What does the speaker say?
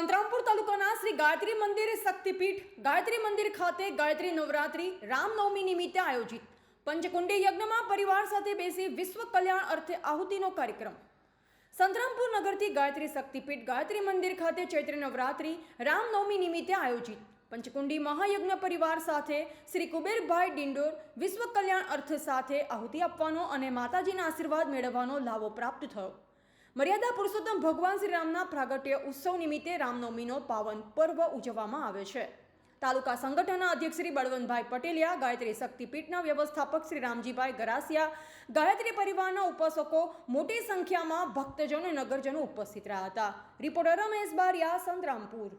સંતરામપુર તાલુકાના શ્રી ગાયત્રી મંદિર શક્તિપીઠ, ગાયત્રી મંદિર ખાતે ગાયત્રી નવરાત્રી, રામનવમી નિમિત્તે આયોજિત. પંચકુંડી યજ્ઞમાં પરિવાર સાથે બેસી વિશ્વ કલ્યાણ અર્થે આહુતિનો કાર્યક્રમ. સંતરામપુર નગરથી ગાયત્રી શક્તિપીઠ, ગાયત્રી મંદિર ખાતે ચૈત્ર નવરાત્રી, રામનવમી નિમિત્તે આયોજિત. પંચકુંડી મહાયજ્ઞ પરિવાર સાથે શ્રી કુબેરભાઈ ડિંડોર વિશ્વ કલ્યાણ અર્થ સાથે આહુતિ આપવાનો અને માતાજીના આશીર્વાદ મેળવવાનો લાભો પ્રાપ્ત થયો. મર્યાદા પુરુષોત્તમ ભગવાન શ્રી રામના પ્રાગટ્ય ઉત્સવ નિમિત્તે રામનવમીનો પાવન પર્વ ઉજવવામાં આવે છે. તાલુકા સંગઠનના અધ્યક્ષ શ્રી બળવંતભાઈ પટેલિયા, ગાયત્રી શક્તિપીઠના વ્યવસ્થાપક શ્રી રામજીભાઈ ગરાસિયા, ગાયત્રી પરિવારના ઉપાસકો મોટી સંખ્યામાં ભક્તજનો નગરજનો ઉપસ્થિત રહ્યા હતા. રિપોર્ટર રમેશ બારિયા, સંતરામપુર.